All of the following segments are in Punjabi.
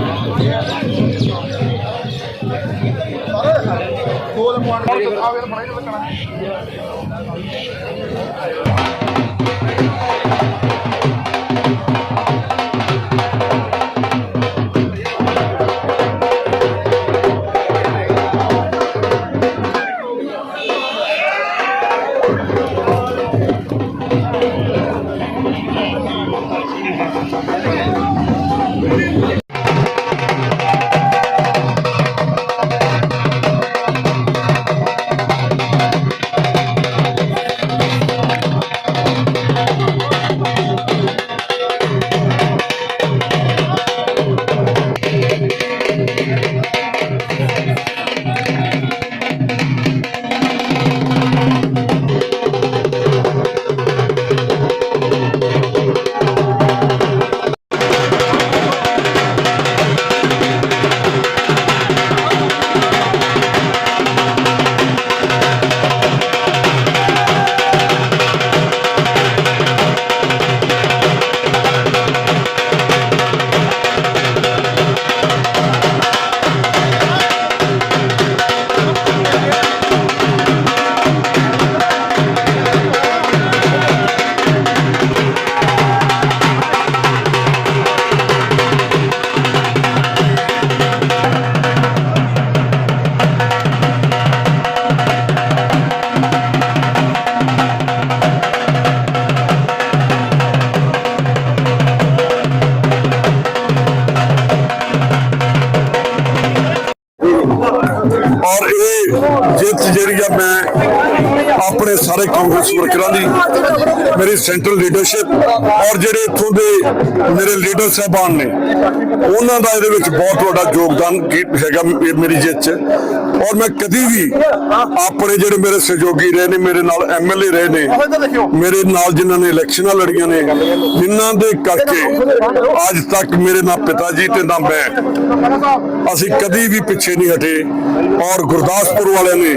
ਔਰ ਆਪਣੇ ਸਾਰੇ ਕਾਂਗਰਸ ਵਰਕਰਾਂ ਦੀ ਮੇਰੀ ਸੈਂਟਰਲ ਲੀਡਰਸ਼ਿਪ ਔਰ ਜਿਹੜੇ ਇੱਥੋਂ ਦੇ ਮੇਰੇ ਲੀਡਰ ਸਾਹਿਬਾਨ ਨੇ, ਉਹਨਾਂ ਦਾ ਇਹਦੇ ਵਿੱਚ ਬਹੁਤ ਵੱਡਾ ਯੋਗਦਾਨ ਹੈਗਾ ਮੇਰੀ ਜਿੱਤ 'ਚ। ਔਰ ਮੈਂ ਕਦੀ ਵੀ ਆਪਣੇ ਜਿਹੜੇ ਮੇਰੇ ਸਹਿਯੋਗੀ ਰਹੇ ਨੇ ਮੇਰੇ ਨਾਲ ਐਮਐਲਏ ਰਹੇ ਨੇ ਮੇਰੇ ਨਾਲ ਜਿਨ੍ਹਾਂ ਨੇ ਇਲੈਕਸ਼ਨਾਂ ਲੜੀਆਂ ਨੇ ਜਿਨ੍ਹਾਂ ਦੇ ਕਰਕੇ ਅੱਜ ਤੱਕ ਮੇਰੇ ਨਾ ਪਿਤਾ ਜੀ ਤੇ ਨਾ ਮੈਂ ਅਸੀਂ ਕਦੀ ਵੀ ਪਿੱਛੇ ਨਹੀਂ ਹਟੇ। ਔਰ ਗੁਰਦਾਸਪੁਰ ਵਾਲਿਆਂ ਨੇ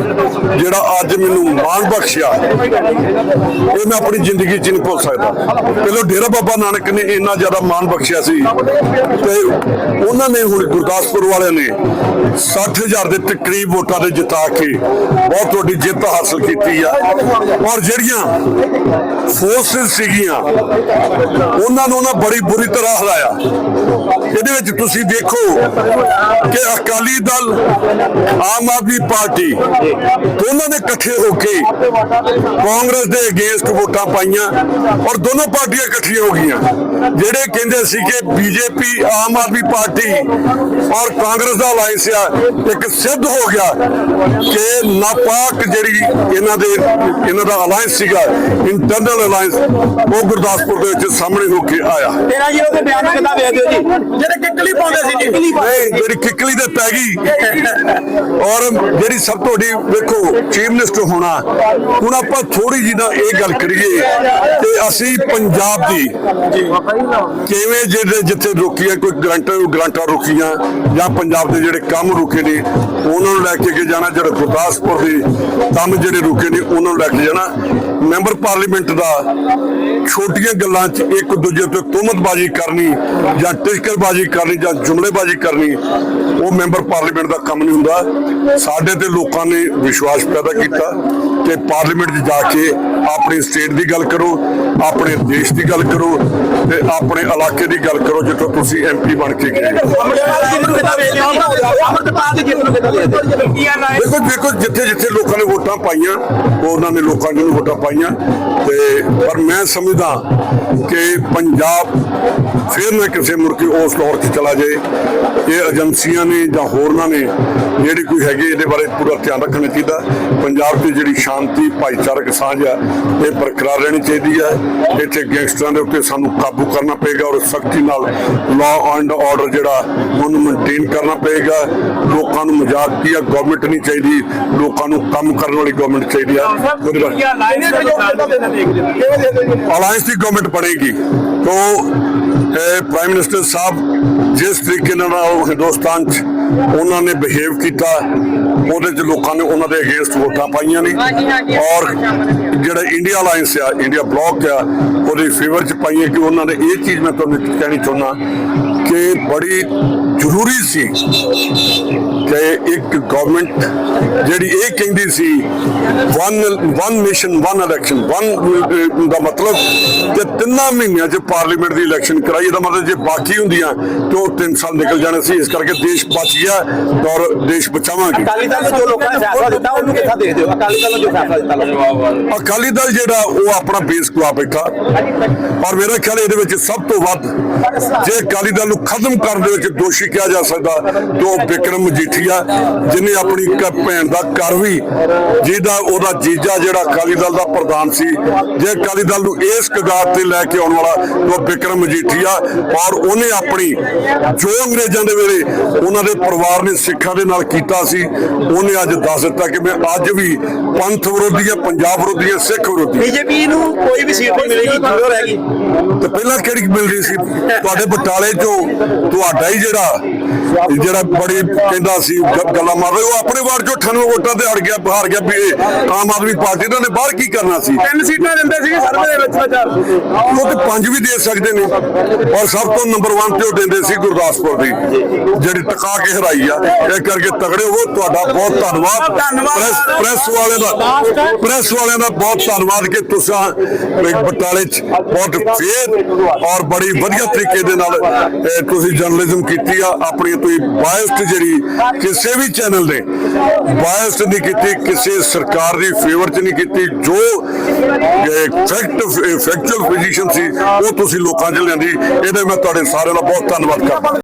ਜਿਹੜਾ ਅੱਜ ਮੈਨੂੰ ਮਾਣ ਬਖਸ਼ਿਆ ਇਹ ਮੈਂ ਆਪਣੀ ਜ਼ਿੰਦਗੀ 'ਚ ਨਹੀਂ ਭੁੱਲ ਸਕਦਾ। ਪਹਿਲਾਂ ਡੇਰਾ ਬਾਬਾ ਨਾਨਕ ਨੇ ਇੰਨਾ ਜ਼ਿਆਦਾ ਮਾਣ ਬਖਸ਼ਿਆ ਸੀ ਤੇ ਉਹਨਾਂ ਨੇ ਹੁਣ ਗੁਰਦਾਸਪੁਰ ਵਾਲਿਆਂ ਨੇ 60000 ਦੇ ਤਕਰੀਬ ਵੋਟਾਂ ਦੇ ਜਿਤਾ ਕੇ ਬਹੁਤ ਵੱਡੀ ਜਿੱਤ ਹਾਸਲ ਕੀਤੀ ਆ। ਔਰ ਜਿਹੜੀਆਂ ਫੋਰਸਸ ਸੀਗੀਆਂ, ਉਹਨਾਂ ਨੂੰ ਉਹਨਾਂ ਬੜੀ ਬੁਰੀ ਤਰ੍ਹਾਂ ਹਰਾਇਆ। ਇਹਦੇ ਵਿੱਚ ਤੁਸੀਂ ਦੇਖੋ ਕਿ ਅਕਾਲੀ ਦਲ, ਆਮ ਆਦਮੀ ਪਾਰਟੀ, ਦੋਨਾਂ ਨੇ ਇਕੱਠੇ ਹੋ ਕੇ ਕਾਂਗਰਸ ਦੇ ਅਗੇਂਸਟ ਵੋਟਾਂ ਪਾਈਆਂ ਔਰ ਦੋਨੋਂ ਪਾਰਟੀਆਂ ਇਕੱਠੀਆਂ ਹੋ ਗਈਆਂ, ਜਿਹੜੇ ਕਹਿੰਦੇ ਸੀ ਕਿ ਬੀਜੇਪੀ, ਆਮ ਆਦਮੀ ਪਾਰਟੀ ਔਰ ਕਾਂਗਰਸ ਦਾ ਅਲਾਈਅੰਸ ਆ, ਇੱਕ ਸਿੱਧ ਹੋ ਗਿਆ ਕਿ ਨਾਪਾਕ ਜਿਹੜੀ ਇਹਨਾਂ ਦੇ, ਇਹਨਾਂ ਦਾ ਅਲਾਈਅੰਸ ਸੀਗਾ ਇੰਟਰਨਲ ਅਲਾਈਅੰਸ ਉਹ ਗੁਰਦਾਸਪੁਰ ਦੇ ਵਿੱਚ ਸਾਹਮਣੇ ਹੋ ਕੇ ਆਇਆ। ਤੇਰਾ ਜੀ ਉਹਦੇ ਬਿਆਨ ਨੂੰ ਵੇਖਦੇ ਹੋ ਜੀ? ਜਿਹੜੇ ਕਿੱਕਲੀ ਪਾਉਂਦੇ ਸੀ ਜੀ। ਨਹੀਂ ਜਿਹੜੀ ਕਿੱਕਲੀ ਤੇ ਪੈ ਗਈ। ਔਰ ਜਿਹੜੀ ਸਭ ਤੋਂ ਵੱਡੀ ਵੇਖੋ ਚੀਫ ਮਿਨਿਸਟਰ ਹੋਣਾ ਹੁਣ ਆਪਾਂ ਥੋੜੀ ਜਿਹੀ ਨਾ ਇਹ ਗੱਲ ਕਰੀਏ ਕਿ ਅਸੀਂ ਪੰਜਾਬ ਦੀ ਕਿਵੇਂ ਜਿਹੜੇ ਜਿੱਥੇ ਰੁਕੀਆਂ ਕੋਈ ਗਰੰਟਾਂ ਗਰੰਟਾਂ ਰੁਕੀਆਂ ਜਾਂ ਪੰਜਾਬ ਦੇ ਜਿਹੜੇ ਕੰਮ ਰੁਕੇ ਨੇ ਉਹਨਾਂ ਨੂੰ ਲੈ ਕੇ ਅੱਗੇ ਜਾਣਾ ਜਿਹੜੇ ਗੁਰਦਾਸਪੁਰ ਦੇ ਕੰਮ ਜਿਹੜੇ ਰੁਕੇ ਨੇ ਉਹਨਾਂ ਨੂੰ ਲੈ ਕੇ ਜਾਣਾ। ਮੈਂਬਰ ਪਾਰਲੀਮੈਂਟ ਦਾ ਛੋਟੀਆਂ ਗੱਲਾਂ 'ਚ ਇੱਕ ਦੂਜੇ ਤੇ ਤੁਹਮਤਬਾਜ਼ੀ ਕਰਨੀ ਜਾਂ ਟਿਸ਼ਕਰਬਾਜ਼ੀ ਕਰਨੀ ਜਾਂ ਜੁਮਲੇਬਾਜ਼ੀ ਕਰਨੀ, ਉਹ ਮੈਂਬਰ ਪਾਰਲੀਮੈਂਟ ਦਾ ਕੰਮ ਨਹੀਂ ਹੁੰਦਾ। ਸਾਡੇ ਤੇ ਲੋਕਾਂ ਨੇ ਵਿਸ਼ਵਾਸ ਪੈਦਾ ਕੀਤਾ। ਕਿ ਪਾਰਲੀਮੈਂਟ 'ਚ ਜਾ ਕੇ ਆਪਣੇ ਸਟੇਟ ਦੀ ਗੱਲ ਕਰੋ, ਆਪਣੇ ਦੇਸ਼ ਦੀ ਗੱਲ ਕਰੋ ਤੇ ਆਪਣੇ ਇਲਾਕੇ ਦੀ ਗੱਲ ਕਰੋ, ਜਿੱਥੋਂ ਤੁਸੀਂ ਐਮਪੀ ਬਣ ਕੇ ਗਏ। ਦੇਖੋ ਦੇਖੋ, ਜਿੱਥੇ ਜਿੱਥੇ ਲੋਕਾਂ ਨੇ ਵੋਟਾਂ ਪਾਈਆਂ ਉਹਨਾਂ ਨੇ ਲੋਕਾਂ ਨੇ ਵੋਟਾਂ ਪਾਈਆਂ। ਤੇ ਪਰ ਮੈਂ ਸਮਝਦਾ ਕਿ ਪੰਜਾਬ ਫਿਰ ਨਾ ਕਿਸੇ ਮੁੜ ਉਸ ਦੌਰ 'ਚ ਚਲਾ ਜਾਏ। ਇਹ ਏਜੰਸੀਆਂ ਨੇ ਜਾਂ ਹੋਰਨਾਂ ਨੇ, ਜਿਹੜੀ ਕੋਈ ਹੈਗੀ, ਇਹਦੇ ਬਾਰੇ ਪੂਰਾ ਧਿਆਨ ਰੱਖਣਾ ਚਾਹੀਦਾ। ਪੰਜਾਬ ਦੀ ਜਿਹੜੀ ਸ਼ਾਂਤੀ ਭਾਈਚਾਰਕ ਸਾਂਝ ਆ ਇਹ ਬਰਕਰਾਰ ਰਹਿਣੀ ਚਾਹੀਦੀ ਹੈ। ਇੱਥੇ ਗੈਂਗਸਟਰਾਂ ਦੇ ਉੱਤੇ ਸਾਨੂੰ ਕਾਬੂ ਕਰਨਾ ਪਏਗਾ ਔਰ ਸਖਤੀ ਨਾਲ ਲਾਅ ਐਂਡ ਆਰਡਰ ਜਿਹੜਾ ਉਹਨੂੰ ਮੇਨਟੇਨ ਕਰਨਾ ਪਏਗਾ। ਲੋਕਾਂ ਨੂੰ ਮਜ਼ਾਕ ਕੀ ਆ ਗਵਰਨਮੈਂਟ ਨਹੀਂ ਚਾਹੀਦੀ। ਲੋਕਾਂ ਨੂੰ ਕੰਮ ਕਰਨ ਵਾਲੀ ਗਵਰਨਮੈਂਟ ਚਾਹੀਦੀ ਹੋ। ਹੋ ਅਲਾਈਅੰਸ ਦੀ ਗਵਰਨਮੈਂਟ ਬਣੇਗੀ। ਤੋਂ ਪ੍ਰਾਈਮ ਮਿਨਿਸਟਰ ਸਾਹਿਬ ਜਿਸ ਤਰੀਕੇ ਨਾਲ ਉਹ ਹਿੰਦੁਸਤਾਨ 'ਚ ਉਹਨਾਂ ਨੇ ਬਿਹੇਵ ਕੀਤਾ ਉਹਦੇ 'ਚ ਲੋਕਾਂ ਨੇ ਉਹਨਾਂ ਦੇ ਅਗੇਂਸਟ ਵੋਟਾਂ ਪਾਈਆਂ ਨੇ। ਔਰ ਜਿਹੜਾ ਇੰਡੀਆ ਅਲਾਈਅੰਸ ਆ ਇੰਡੀਆ ਬਲੌਕ ਆ ਉਹਦੇ ਫੇਵਰ 'ਚ ਪਾਈਆਂ ਕਿ ਉਹਨਾਂ ਨੇ ਇਹ ਚੀਜ਼ ਮੈਂ ਤੁਹਾਨੂੰ ਕਹਿਣੀ ਚਾਹੁੰਦਾ ਕਿ ਬੜੀ ਜ਼ਰੂਰੀ ਸੀ ਕਿ ਇੱਕ ਗਵਰਨਮੈਂਟ ਜਿਹੜੀ ਇਹ ਕਹਿੰਦੀ ਸੀ one one nation one election one ਦਾ ਮਤਲਬ ਕਿ ਤਿੰਨਾਂ ਮਹੀਨਿਆਂ 'ਚ ਪਾਰਲੀਮੈਂਟ ਦੀ ਇਲੈਕਸ਼ਨ ਕਰਾਈ ਇਹਦਾ ਮਤਲਬ ਜੇ ਬਾਕੀ ਹੁੰਦੀਆਂ ਤੇ ਉਹ 3 ਸਾਲ ਨਿਕਲ ਜਾਣੇ ਸੀ ਇਸ ਕਰਕੇ ਦੇਸ਼ ਬਚ ਗਿਆ ਔਰ ਦੇਸ਼ ਬਚਾਵਾਂਗੇ ਅਕਾਲੀ ਦਲ ਜੋ ਲੋਕਾਂ ਨੇ ਫੈਸਲਾ ਦਿੱਤਾ ਉਹਨੂੰ ਕਿੱਥਾ ਦੇਖਦੇ ਹੋ ਅਕਾਲੀ ਦਲ ਜੋ ਫੈਸਲਾ ਦਿੱਤਾ ਅਕਾਲੀ ਦਲ ਜਿਹੜਾ ਉਹ ਆਪਣਾ ਬੇਸ ਗਵਾ ਬੈਠਾ ਔਰ ਮੇਰਾ ਖਿਆਲ ਇਹਦੇ ਵਿੱਚ ਸਭ ਤੋਂ ਵੱਧ ਜੇ ਅਕਾਲੀ ਦਲ ਨੂੰ ਖਤਮ ਕਰਨ ਦੇ ਵਿੱਚ ਦੋਸ਼ੀ ਕਿਹਾ ਜਾ ਸਕਦਾ। ਉਹ ਵਿਕਰਮ ਮਜੀਠੀਆ ਜਿਨੇ ਆਪਣੀ ਭੈਣ ਦਾ ਘਰ ਵੀ ਜਿਹਦਾ ਉਹਦਾ ਜੀਜਾ ਜਿਹੜਾ ਅਕਾਲੀ ਦਲ ਦਾ ਪ੍ਰਧਾਨ ਸੀ ਜੇ ਅਕਾਲੀ ਦਲ ਨੂੰ ਇਸ ਕਗਾਰ ਤੇ ਲੈ ਕੇ ਆਉਣ ਵਾਲਾ ਉਹ ਵਿਕਰਮ ਮਜੀਠੀਆ ਔਰ ਉਹਨੇ ਆਪਣੀ ਜੋ ਅੰਗਰੇਜ਼ਾਂ ਦੇ ਵੇਲੇ ਉਹਨਾਂ ਦੇ ਪਰਿਵਾਰ ਨੇ ਸਿੱਖਾਂ ਦੇ ਨਾਲ ਕੀਤਾ ਸੀ ਉਹਨੇ ਅੱਜ ਦੱਸ ਦਿੱਤਾ ਕਿ ਮੈਂ ਅੱਜ ਵੀ ਪੰਥ ਵਿਰੋਧੀ ਹੈ ਪੰਜਾਬ ਵਿਰੋਧੀ ਹੈ ਸਿੱਖ ਵਿਰੋਧੀ। ਬੀਜੇਪੀ ਨੂੰ ਕੋਈ ਵੀ ਸੀਟ ਨਹੀਂ ਮਿਲੇਗੀ ਜ਼ੀਰੋ ਰਹੇਗੀ ਤੇ ਪਹਿਲਾਂ ਕਿਹੜੀ ਮਿਲ ਰਹੀ ਸੀ? ਤੁਹਾਡੇ ਬਟਾਲੇ ਚੋਂ ਤੁਹਾਡਾ ਹੀ ਜਿਹੜਾ ਜਿਹੜਾ ਬੜੀ ਕਹਿੰਦਾ ਸੀ ਗੱਲਾਂ ਮਾਰ ਰਿਹਾ ਉਹ ਆਪਣੇ ਵਾਰਡ ਚੋਂ 98 ਵੋਟਾਂ ਤੇ ਹਟ ਗਿਆ ਹਾਰ ਗਿਆ ਵੀ ਆਮ ਆਦਮੀ ਪਾਰਟੀ ਇਹਨਾਂ ਨੇ ਬਾਹਰ ਕੀ ਕਰਨਾ ਸੀ? ਤਿੰਨ ਸੀਟਾਂ ਦਿੰਦੇ ਸੀਗੇ ਸਰਵੇ ਦੇ ਵਿੱਚ ਵਿਚਾਰ ਉਹ ਤੇ ਪੰਜ ਵੀ ਦੇ ਸਕਦੇ ਨੇ ਔਰ ਸਭ ਤੋਂ ਨੰਬਰ 1 ਤੇ ਉਹ ਦਿੰਦੇ ਸੀ ਗੁਰਦਾਸਪੁਰ ਦੀ ਜਿਹੜੀ ਟਕਾ ਕੇ ਹਰਾਈ ਆ। ਇਹ ਕਰਕੇ ਤਗੜੇ ਹੋ ਤੁਹਾਡਾ ਬਹੁਤ ਧੰਨਵਾਦ। ਪ੍ਰੈਸ ਪ੍ਰੈਸ ਵਾਲਿਆਂ ਦਾ ਪ੍ਰੈਸ ਵਾਲਿਆਂ ਦਾ ਬਹੁਤ ਧੰਨਵਾਦ ਕਿ ਤੁਸੀਂ ਬਟਾਲੇ ਚ ਬਹੁਤ ਫੇਰ ਔਰ ਬੜੀ ਵਧੀਆ ਤਰੀਕੇ ਦੇ ਨਾਲ ਤੁਸੀਂ ਜਰਨਲਿਜ਼ਮ ਕੀਤੀ ਆ, ਆਪਣੀ ਤੁਸੀਂ ਬਾਇਸਡ ਜਿਹੜੀ ਕਿਸੇ ਵੀ ਚੈਨਲ ਦੇ ਬਾਇਸਡ ਨਹੀਂ ਕੀਤੀ, ਕਿਸੇ ਸਰਕਾਰ ਦੀ ਫੇਵਰ ਚ ਨਹੀਂ ਕੀਤੀ, ਜੋ ਫੈਕਟ ਫੈਕਚੁਅਲ ਪੋਜੀਸ਼ਨ ਸੀ, ਉਹ ਤੁਸੀਂ ਲੋਕਾਂ ਚ ਲਿਆਂਦੀ। ਇਹਦੇ ਮੈਂ ਤੁਹਾਡੇ ਸਾਰਿਆਂ ਦਾ ਬਹੁਤ ਧੰਨਵਾਦ ਕਰਦਾ।